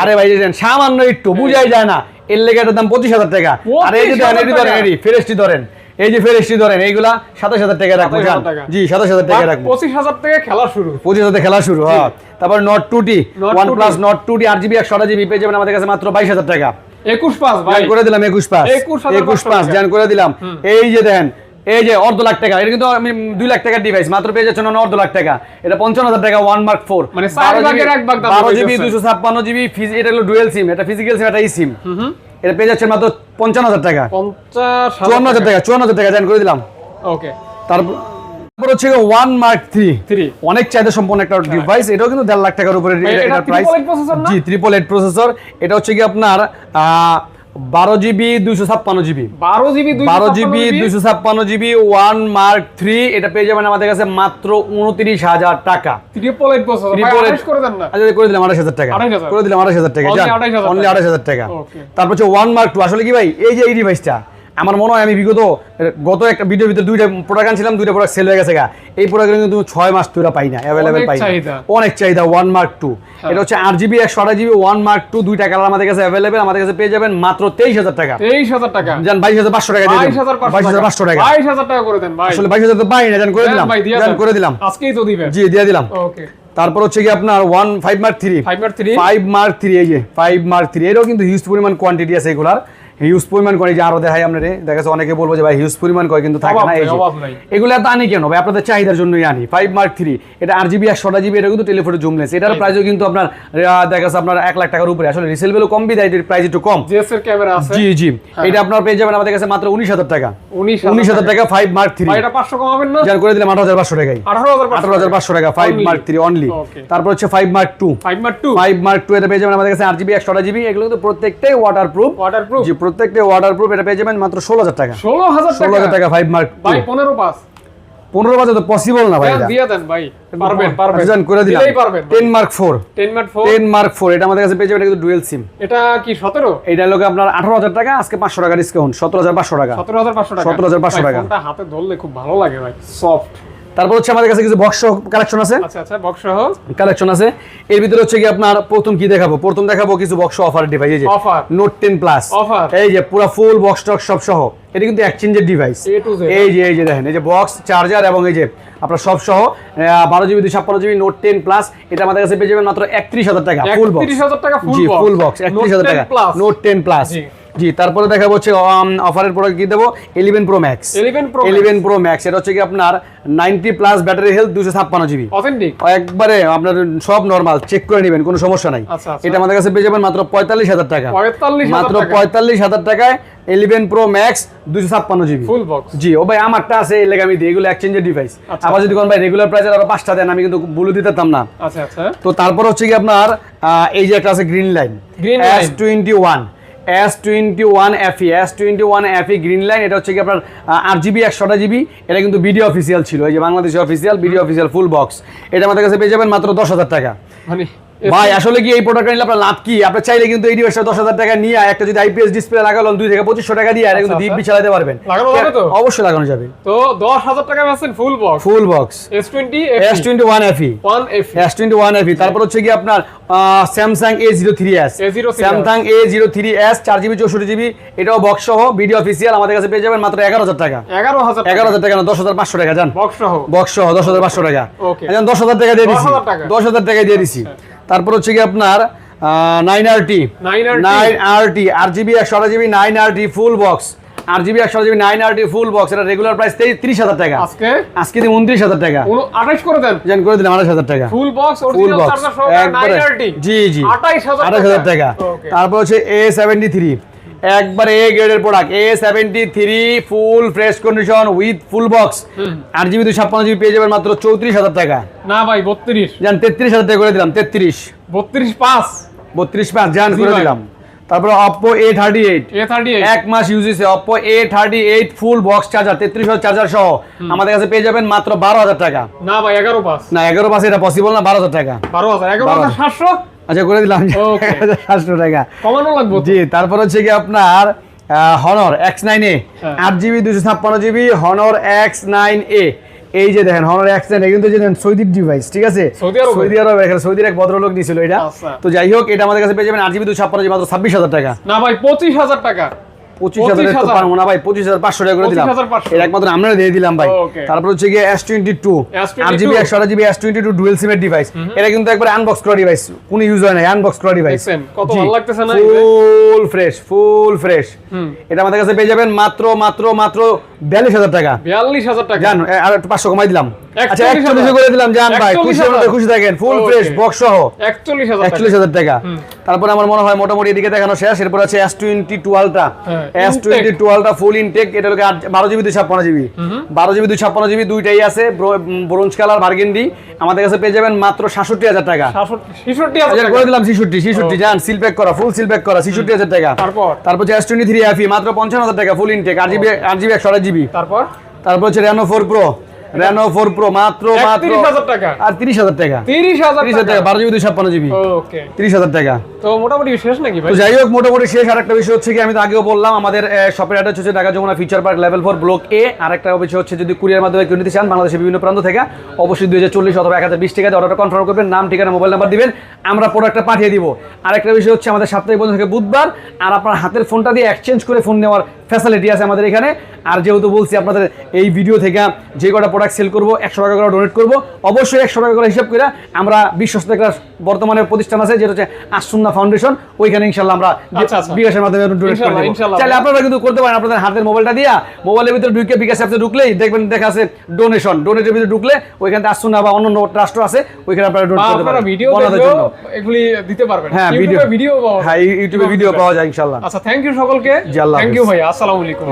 আরে ভাই দেন, সামান্য একটু বুঝাই যায় না। এর লেগে এটার দাম পঁচিশ হাজার টাকা। আর এই যে দেন, 25,000 এটি ধরেন। এটি ফেরেস্টি ধরেন। এই যে ফেরেস্টি ধরেন এইগুলা সাতাশ হাজার টাকা রাখব 27,000 জান। টাকা। জি সাতাশ হাজার টাকা রাখব। পঁচিশ হাজার টাকা খেলা শুরু। পঁচিশ হাজার খেলা শুরু হ্যাঁ। তারপর Note two T Note one 2T plus Note two T আট জিবি একশো জিবি পেয়ে যাবেন আমাদের কাছে মাত্র বাইশ হাজার টাকা। একুশ পাস করে দিলাম একুশ পাস 21,500 একুশ পাস করে দিলাম। এই যে দেন এই যে অর্ধ লাখ টাকা এটা কিন্তু আমি দুই লাখ টাকার ডিভাইস মাত্র পেয়ে যাচ্ছেন অন্য অর্ধ লাখ টাকা। এটা পঞ্চান্ন হাজার টাকা ওয়ান মার্ক ফোর মানে বারো হয়ে জিবি যাচ্ছে। দুশো ছাপ্পান্ন জিবি এটা হলো ডুয়েল সিম এটা ফিজিক্যাল সিম এটা ই সিম এটা পেয়ে যাচ্ছেন মাত্র পঞ্চান্ন হাজার টাকা। চুয়ান্ন হাজার টাকা চুয়ান্ন হাজার টাকা জান করে দিলাম। ওকে তারপর তারপর হচ্ছে ওয়ান মার্ক থ্রি অনেক চাহিদা সম্পন্ন একটা ডিভাইস এটাও কিন্তু দেড় লাখ টাকার উপরে প্রাইস triple eight processor না? জি ট্রিপল এইট প্রসেসর এটা হচ্ছে কি আপনার বারো জিবি দুইশো ছাপ্পান্ন জিবি। বারো জিবি বারো জিবি দুইশো ছাপ্পান্ন জিবি ওয়ান মার্ক থ্রি এটা পেয়ে যাবেন আমাদের কাছে মাত্র উনত্রিশ হাজার টাকা। করে আচ্ছা দিলাম আঠাশ হাজার টাকা। 28,000 করে দিলাম আঠাশ হাজার টাকা Only 28,000 অনলি আঠাশ হাজার টাকা। তারপর হচ্ছে ওয়ান মার্ক টু আসলে কি ভাই এই যে এই ডিভাইসটা আমার মনে হয় আমি বিগত গত একটা ভিডিওর ভিতরে দুইটা প্রোডাক্ট আনছিলাম দুইটা প্রোডাক্ট সেল হয়ে গেছে গা। এই প্রোডাক্ট কিন্তু ছয় মাস তোরা পাই না অ্যাভেলেবেল পাই না। অনেক চাহিদা ওয়ান মার্ক টু হ্যাঁ। এটা হচ্ছে আট জিবি একশো আঠাশ জিবি ওয়ান মার্ক টু দুইটা কালার আমাদের কাছে অ্যাভেলেবেল আমাদের কাছে পেয়ে যাবেন মাত্র তেইশ হাজার টাকা। তেইশ হাজার টাকা। জান বাইশ হাজার পাঁচশো টাকা দিয়ে বাইশ হাজার পাঁচশো টাকা। বাইশ হাজার টাকা করে দেন আসলে বাইশ হাজার তো পাই না জান করে দিলাম। ভাই দিয়ে জান করে দিলাম। আজকেই তো দিবেন। জি দিয়ে দিলাম। ওকে তারপর হচ্ছে কি আপনার one five mark three five mark three five mark three এই যে ফাইভ মার্ক থ্রি এরও কিন্তু হিউজ পরিমাণ কোয়ান্টিটি আছে এগুলার। হিউজ পরিমাণ করে যে আরও দেখাই আপনার। দেখা যাচ্ছে অনেকে বলব যে ভাই হিউজ পরিমাণ করে কিন্তু থাকে না এই। এগুলো এত আনি কেন? ভাই আপনাদের চাহিদার জন্যই আনি। ফাইভ মার্ক থ্রি এটা আর জিবি একশোটা জিবি এটা কিন্তু টেলিফোনে জুম লেন্স এটার প্রাইসও কিন্তু আপনার দেখা যাচ্ছে আপনার এক লাখ টাকার উপরে। আসলে রিসেল ভ্যালু কম বিদায় এটার প্রাইস একটু কম। ক্যামেরা আছে। জি জি। এটা আপনার পেয়ে যাবেন আমাদের কাছে মাত্র উনিশ হাজার টাকা। উনিশ হাজার টাকা। ফাইভ মার্ক থ্রি এটা পাঁচশো কমাবেন না? যার করে দিলাম আঠারো হাজার পাঁচশো টাকায়। আঠারো হাজার পাঁচশো টাকা ফাইভ মার্ক থ্রি অনলি তারপর হচ্ছে five mark two five mark two five mark two এটা পেয়ে যাবেন আমাদের কাছে আট জিবি একশো জিবি এগুলো কিন্তু প্রত্যেকটাই ওয়াটার প্রুফ ওয়াটার প্রুফ জি প্রত্যেকটাই ওয়াটার প্রুফ এটা পেয়ে যাবেন মাত্র ষোলো হাজার টাকা। ষোলো হাজার ষোলো হাজার টাকা? টাকা ফাইভ মার্ক ভাই পনেরো পাস। পনেরো বাজে তো পসিবল না ভাই দিয়ে দেন ভাই পারবেন পারবেন। আচ্ছা, করে দিলাম। পারবেন ten mark four ten mark four ten mark four এটা আমাদের কাছে পেয়ে যাবেন এটা কিন্তু ডুয়েল সিম এটা কি সতেরো? এটা লোক আপনার আঠারো হাজার টাকা আজকে পাঁচশো টাকা ডিসকাউন্ট সতেরো হাজার পাঁচশো টাকা। সতেরো হাজার পাঁচশো টাকা। 17,500 ভাই, টাকা। ফোনটা হাতে ধরলে খুব ভালো লাগে ভাই। সফট তারপর হচ্ছে আমাদের কাছে কিছু বক্স কালেকশন আছে। আচ্ছা আচ্ছা বক্স সহ। কালেকশন আছে। এর ভিতরে হচ্ছে কি আপনার প্রথম কি দেখাবো? প্রথম দেখাবো কিছু বক্স অফার ডিভাইস এই যে। Note ten plus. এই যে পুরো ফুল বক্স টক সব সহ। এটা কিন্তু এক্সচেঞ্জের ডিভাইস। এই যে এই যে দেখেন এই যে বক্স চার্জার এবং এই যে আপনার সব সহ বারো জিবি দুই ছাপ্পান্ন জিবি নোট টেন প্লাস এটা আমাদের কাছে পেয়ে যাবেন মাত্র একত্রিশ হাজার টাকা। ফুল বক্স টাকা ফুল বক্স একত্রিশ হাজার টাকা। নোট টেন প্লাস জি। তারপরে দেখা হচ্ছে অফারের প্রোডাক্ট কি দেবো? Eleven Pro Max 11 Pro Max। Eleven Pro Max এটা হচ্ছে কি আপনার নাইনটি প্লাস ব্যাটারি হেলথ দুশো ছাপ্পান্ন জিবি অথেন্টিক একবারে আপনার সব নর্মাল চেক করে নেবেন কোনো সমস্যা নাই। আচ্ছা, আচ্ছা। এটা আমাদের কাছে পেয়ে যাবেন মাত্র পঁয়তাল্লিশ হাজার টাকা। মাত্র পঁয়তাল্লিশ হাজার টাকায় ইলেভেন প্রো ম্যাক্স দুশো ছাপ্পান্ন জিবি ফুল বক্স জি ও ভাই আমারটা আছে এই লেগে আমি দিই এগুলো এক্সচেঞ্জের ডিভাইস আচ্ছা। আবার যদি কোন ভাই রেগুলার প্রাইসের আরও পাঁচটা দেন আমি কিন্তু বলে দিতাম না। আচ্ছা আচ্ছা। তো তারপর হচ্ছে কি আপনার এই যে একটা আছে green line line। Twenty one S twenty one FE S twenty one FE green line এটা হচ্ছে কি আপনার আট জিবি একশোটা জিবি এটা কিন্তু ভিডিও অফিসিয়াল ছিল এই যে Bangladeshi official video official full box এটা আমাদের কাছে পেয়ে যাবেন মাত্র দশ হাজার টাকা। মানে ভাই আসলে কি এই প্রোডাক্ট নিলে আপনার লাভ কি? আপনি চাইলে কিন্তু এই ডিভাইসটা দশ হাজার টাকা নিয়ে একটা যদি আইপিএস ডিসপ্লে লাগালেন দুই থেকে পঁচিশশো টাকা দিয়ে এটা কিন্তু আচ্ছা, দিব্যি চালাতে পারবেন। তো? অবশ্যই লাগানো যাবে। তো দশ হাজার টাকা পাচ্ছেন full box full box S twenty S twenty one F S twenty one FE তারপর হচ্ছে কি আপনার Samsung A zero three S A03s Samsung A zero three S চার জিবি চৌষট্টি জিবি এটাও বক্স সহ ভিডিও অফিসিয়াল আমাদের কাছে পেয়ে যাবেন মাত্র এগারো হাজার টাকা। এগারো হাজার এগারো হাজার টাকা দশ হাজার পাঁচশো টাকা যান বক্স সহ বক্স সহ দশ হাজার পাঁচশো টাকা। দশ হাজার টাকা দিয়ে দিছি। 10,000 টাকা। দশ হাজার টাকা দিয়ে দিছি। তারপর হচ্ছে কি আপনার nine R T nine R T আর জিবি একশো GB nine R T full box আর জিবি একশো GB nine R T full box এটা রেগুলার প্রাইস তিরিশ হাজার টাকা। আজকে? আজকে দিন উনত্রিশ হাজার টাকা। আঠাইশ করে দেন। জান করে দিলাম আঠাশ হাজার টাকা। ফুল বক্স ফুল বক্স একবারে। জি জি। 28000 আঠাশ হাজার টাকা। তারপর হচ্ছে এ সেভেন্টি থ্রি একবার এ গ্রেডের product A seventy three full fresh condition with full box আট জিবি দুই ছাপ্পান্ন জিবি পেয়ে যাবেন মাত্র চৌত্রিশ হাজার টাকা। না ভাই বত্রিশ। জান তেত্রিশ হাজার টাকা করে দিলাম তেত্রিশ। বত্রিশ পাঁচ। বত্রিশ পাঁচ জান করে দিলাম। তারপর Oppo A thirty eight A thirty এক মাস ইউজ হয়েছে Oppo A thirty eight full box charger তেত্রিশ চার্জার সহ আমাদের কাছে পেয়ে যাবেন মাত্র বারো হাজার টাকা। না ভাই এগারো পাঁচ। না এগারো পাশে এটা পসিবল না বারো হাজার টাকা। বারো হাজার। এগারো হাজার সাতশো? আচ্ছা করে দিলাম। সাতশো টাকা। কমানো লাগবে জি তারপর হচ্ছে কি আপনার হনর এক্স নাইন এ। আট জিবি দুশো ছাপ্পান্ন GB Honor X nine A এই যে দেখেন হনার অ্যাক্সিডেন্ট কিন্তু যে সৌদির ডিভাইস ঠিক আছে সৌদি আরবে? এখানে সৌদির এক ভদ্রলোক নিয়েছিল এটা আচ্ছা। তো যাই হোক এটা আমাদের কাছে পেয়ে যাবেন আট জিবি দুশো ছাপ্পান্ন মাত্র ছাব্বিশ হাজার টাকা না ভাই পঁচিশ হাজার টাকা পঁচিশ হাজার তো পারব না ভাই পঁচিশ হাজার পাঁচশো টাকা করে দিলাম। এটা একমাত্র আমরা দিয়ে দিলাম ভাই। তারপর হচ্ছে গিয়ে এস টোয়েন্টি টু আট জিবি একশো GB S twenty two dual সিমের ডিভাইস এটা কিন্তু একবার আনবক্স করা ডিভাইস কোনো ইউজ হয় না আনবক্স করা ডিভাইস দেখছেন? কত ভালো লাগতেছে না? ফুল ফ্রেশ ফুল ফ্রেশ এটা আমাদের কাছে পেয়ে যাবেন মাত্র মাত্র মাত্র বিয়াল্লিশ হাজার টাকা। বিয়াল্লিশ হাজার টাকা। জান আর একটু পাঁচশো কমাই দিলাম। আচ্ছা 41,000 করে দিলাম জান ভাই খুশি হলে খুশি থাকেন। ফুল ফ্রেশ বক্স সহ। একচল্লিশ হাজার টাকা একচল্লিশ হাজার টাকা। তারপরে আমার মনে হয় মোটামুটি এদিকে দেখানো শেষ এরপর আছে এস টোয়েন্টি টু আলট্রা হ্যাঁ, S twenty two ultra full intake এটা হলো আট- বারো জিবি দুই ছাপ্পান্ন জিবি। বারো জিবি দুই ছাপ্পান্ন জিবি দুইটাই আছে ব্রোঞ্জ কালার বার্গেন্ডি আমাদের কাছে পেয়ে যাবেন মাত্র টাকা। ছেষট্টি হাজার হাজার টাকা। করে দিলাম ছিষট্টি ছিষট্টি জান সিল প্যাক করা ফুল সিল প্যাক করা ছিষট্টি হাজার টাকা। তারপর? তারপর এস টোয়েন্টি থ্রি এফি মাত্র পঞ্চান্ন হাজার টাকা ফুল ইনটেক আট জিবি আট জিবি তারপর? তারপর হচ্ছে Reno four Pro Reno four Pro মাত্র মাত্র। 31,000 টাকা। আর তিরিশ হাজার টাকা। তিরিশ হাজার তিরিশ হাজার টাকা। টাকা বারো জিবি দুই ছাপ্পান্ন জিবি। ওকে তিরিশ হাজার টাকা। তো মোটামুটি শেষ নাকি ভাই? তো যাই হোক মোটামুটি শেষ। আরেকটা বিষয় হচ্ছে কি আমি তো আগেও বললাম আমাদের শপের অ্যাড্রেস হচ্ছে Dhaka Jamuna future park level four block A আরেকটা বিষয় হচ্ছে যদি কুরিয়ার মাধ্যমে কেউ নিতে চান বাংলাদেশের বিভিন্ন প্রান্ত থেকে অবশ্যই দুই হাজার চল্লিশ অথবা এক হাজার বিশ টাকাতে অর্ডারটা কনফার্ম করবেন। নাম ঠিকানা মোবাইল নাম্বার দিবেন। আমরা প্রোডাক্টটা পাঠিয়ে দিব। আরেকটা বিষয় হচ্ছে আমাদের সাপ্তাহিক বন্ধ থেকে বুধবার আর আপনার হাতের ফোনটা দিয়ে এক্সচেঞ্জ করে ফোন নেওয়ার ফ্যাসিলিটি আছে আমাদের এখানে। আর যেহেতু বলছি আপনাদের এই ভিডিও থেকে যে কটা প্রোডাক্ট সেল করব একশো টাকা করে ডোনেট করব। অবশ্যই একশো টাকা করে হিসাব করে আমরা বিশ্বস্ত একটা বর্তমানে প্রতিষ্ঠান আছে যেটা হচ্ছে আসুন্না ফাউন্ডেশন ওইখানে ইনশাল্লাহ আমরা আচ্ছা, আচ্ছা। বিকাশের মাধ্যমে ডোনেট করে দেবো। চাইলে আপনারা কিন্তু করতে পারেন আপনাদের হাতের মোবাইলটা দিয়া মোবাইলের ভিতরে ঢুকে বিকাশ অ্যাপসে ঢুকলেই দেখবেন দেখা আছে ডোনেশন ডোনেটের ভিতরে ঢুকলে ওইখানে আসুন্না বা অন্য রাষ্ট্র আছে ওইখানে আপনারা ডোনেট করতে পারেন ভিডিও জন্য। এগুলি দিতে পারবেন। হ্যাঁ ভিডিও ভিডিও হ্যাঁ ইউটিউবে ভিডিও পাওয়া যায় ইনশাল্লাহ আচ্ছা থ্যাংক ইউ সকলকে। থ্যাংক ইউ ভাই আসসালামু আলাইকুম।